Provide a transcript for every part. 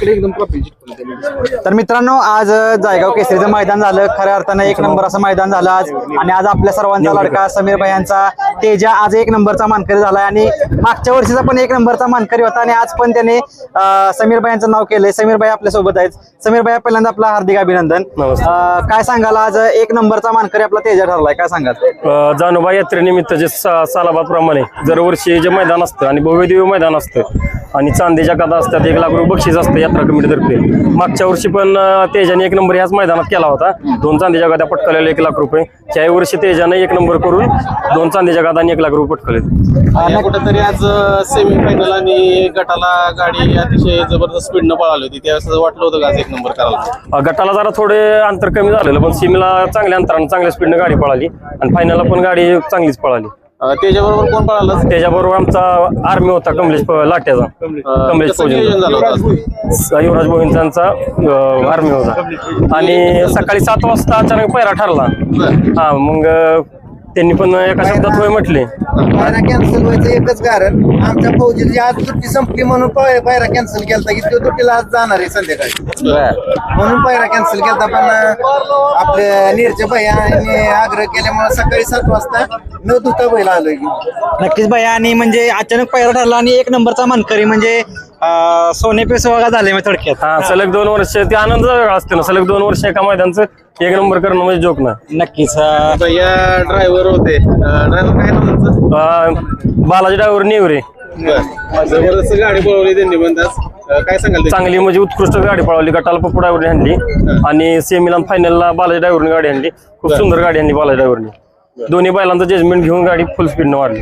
तिकडे एकदम. तर मित्रांनो आज जायगाव केसरीचं मैदान झालं. खऱ्या अर्थानं एक नंबर असं मैदान झालं आज. आणि आज आपल्या सर्वांचा लडका समीर भाई यांचा तेजा आज एक नंबरचा मानकरी झालाय. आणि मागच्या वर्षीचा पण एक नंबरचा मानकरी होता. आणि आज पण त्याने समीर भाई यांचं नाव केलंय. समीर भाई आपल्यासोबत आहेत. समीर भाई पहिल्यांदा आपलं हार्दिक अभिनंदन. काय सांगाल आज? एक नंबरचा मानकरी आपला तेजा ठरलाय. काय सांगाल? जानोबा यात्रेनिमित्त जे सा- सालाबादप्रमाणे दरवर्षी जे मैदान असतं आणि भव्यदिव्य मैदान असतं आणि चांदीच्या कथा असतात एक लाख रुपये बक्षीस असतं यात्रा कमिटीतर्फे मागच्या वर्षी पण तेजाने एक नंबर ह्याच मैदानात केला होता. दोन चांदीच्या गाद्या पटकवलेल्या एक लाख रुपये. त्याही वर्षी तेजाने एक नंबर करून दोन चांदीच्या गादा आणि एक लाख रुपये पटकवले आणि कुठेतरी आज सेमी फायनल आणि गटाला गाडी अतिशय जबरदस्त स्पीडनं पळाली होती. त्यावेळेस वाटलं होतं का एक नंबर करायला? गटाला जरा थोडे अंतर कमी झालेलं पण सीमेला चांगल्या अंतरानं चांगल्या स्पीडनं गाडी पळाली. आणि फायनलला पण गाडी चांगलीच पळाली. त्याच्याबरोबर कोण पळालं त्याच्याबरोबर आमचा आर्मी होता कमलेश प- लाट्याचा कमलेश. कसं नियोजन झालं होतं आज? ते? फौजी युवराज भोईंचांचा आर्मी होता. आणि सकाळी सात वाजता अचानक पैरा ठरला. बरं. हा मग अ, त्यांनी पण एका शब्दात होय म्हटले. पायरा कॅन्सल व्हायचं एकच कारण आमच्या फौजीची आज सुट्टी संपली म्हणून पाय- पायरा कॅन्सल केलता की तो सुट्टीला आज जाणार आहे संध्याकाळी. म्हणून पायरा कॅन्सल केलता पण अं, आपल्या नीरच्या भैयाने आग्रह केल्यामुळे सकाळी सात वाजता न धुता बैल आलोय की. नक्कीच भैया आणि म्हणजे अचानक पहिला ठरला आणि एक नंबरचा मानकरी म्हणजे अ, सोने पे सुहागा झाले मग थोडक्यात. हा सलग दोन वर्ष ते आनंद वेगळा असतो ना. सलग दोन वर्ष एका मैदानचं एक नंबर करणं म्हणजे जोक ना. नक्कीच अ, भैया ड्रायव्हर होते. ड्रायव्हर काय नाव बालाजी ड्रायव्हर नेवरे. बरं. जबरदस्त गाडी पळवली त्यांनी पण आज अं, काय सांगाल? चांगली म्हणजे उत्कृष्ट गाडी पळवली. गटाला पप्पू ड्रायव्हरने आणली. आणि सेमीला फायनलला बालाजी ड्रायव्हरने गाडी आणली. खूप सुंदर गाडी आणली बालाजी ड्रायव्हरने दोन्ही बैलांचं जजमेंट घेऊन गाडी फुल स्पीडनं वाढली.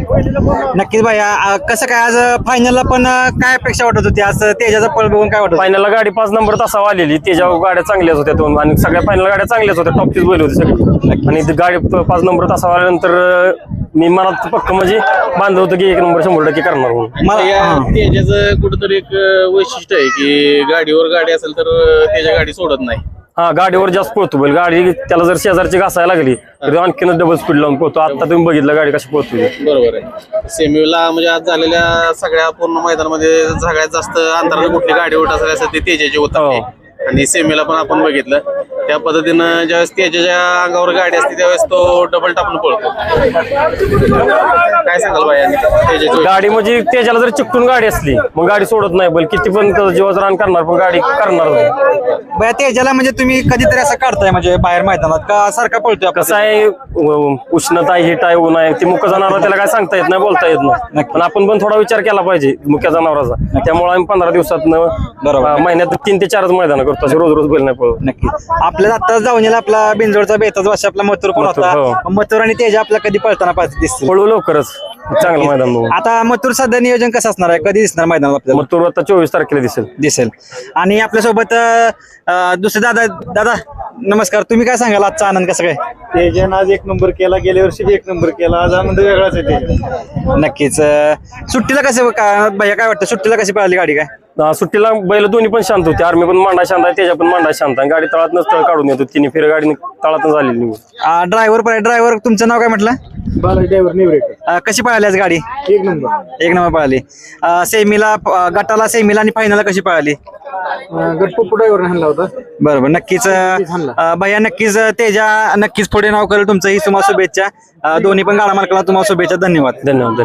नक्कीच अ, कसं काय आज फायनलला पण अ, काय अपेक्षा वाटत होती? आज तेजाचा पळ बघून काय वाटत होतं? फायनलला गाडी पाच नंबर तासावर आलेली. त्याच्या गाड्या चांगल्याच होत्या दोन. आणि सगळ्या फायनल गाड्या चांगल्याच होत्या. टॉपचीच बैल होती सगळी. आणि ती गाडी प- पाच नंबर तासावर आल्यानंतर अं, मी मनात पक्क म्हणजे बांधलं होतं की एक नंबर शंभर टक्के करणार म्हणून. मला- हा. त्याच्याचं कुठंतरी एक अं, वैशिष्ट्य आहे की गाडीवर गाडी असेल तर अं, त्याच्या गाडी सोडत नाही. हा गाडीवर जास्त पळतो बैल. गाडी त्याला जर शेजारची घासायला लागली तर आणखीनच डबल स्पीड लावून पळतो. आता तुम्ही बघितलं गाडी कशी पळतो ते. बरोबर आहे. सेमीला म्हणजे आज झालेल्या सगळ्या पूर्ण मैदानामध्ये सगळ्यात जास्त अंतराने कुठली गाडी उठा असेल असं ते तेजाची होत हो. आणि सेमीला पण आपण बघितलं. त्या पद्धतीनं ज्यावेळेस तेजाच्या अंगावर गाडी असते त्यावेळेस तो डबल टाकून पळतो. काय सांगाल बाई आणि गाडी म्हणजे त्याच्याला जर चिकटून गाडी असली मग गाडी सोडत नाही बैल किती पण त्याचं जीवाचं रान करणार पण गाडी करणार तेजाला म्हणजे तुम्ही कधीतरी असं काढताय म्हणजे बाहेर मैदानात का सारखा पळतोय आपला कसं आहे उ- उष्णता आहे हिट आहे ऊन आहे ते मुख्य जनावर त्याला काय सांगता येत नाही बोलता येत नाही. पण आपण पण थोडा विचार केला पाहिजे मुख्य जनावराचा. त्यामुळे आम्ही पंधरा दिवसात बरोबर. महिन्यात तीन ते चारच मैदान करतो असे रोज रोज बैल नाही पळत. नक्की. आपल्याला आता जाऊन येईल आपला बिंजोडचा बेताच वर्ष आपला मथुर पण मथुर, हो. होता मथुर आणि तेजा आपला कधी पळताना पाहत दिसतील? पळू लवकरच. चांगलं मैदान बघू. आता मथुर सध्या नियोजन कसं असणार आहे? कधी दिसणार मैदानात आपल्याला? मग तो आता चोवीस तारखेला दिसेल. दिसेल. आणि आपल्यासोबत अं, दुसरे दादा दादा नमस्कार. तुम्ही काय सांगाल? आजचा आनंद कसं काय? तेजन आज एक नंबर केला. गेल्या वर्षी बी एक नंबर केला. आज आनंद वेगळाच आहे तेजन नक्कीच. अं, सुट्टीला कसं का भैया काय वाटतं? सुट्टीला कशी पळाली गाडी काय? सुट्टीला बैल दोन्ही पण शांत होते. आर्मी पण मांडा शांत आहे त्याच्या पण मांडा शांत आहे. गाडी तळात तळ काढून येतो तिन्ही फेर गाडी तळातच झालेली निघून ड्रायव्हर पण ड्रायव्हर तुमचं नाव काय म्हटलं? बालाजी ड्रायव्हर निवरेट अं, कशी पळाली आज गाडी? एक नंबर. एक नंबर पळाली. अं, सेमीला अं, गटाला सेमीला आणि फायनलला कशी पळाली? गटपप्पू ड्रायव्हर आणला होता. बरोबर. नक्कीच अं, भैया नक्कीच अं, तेजा नक्कीच पुढे नाव करेल तुमचं. ही तुम्हाला शुभेच्छा. अं, दोन्ही पण गाडा मालकाला तुम्हाला शुभेच्छा. धन्यवाद धन्यवाद.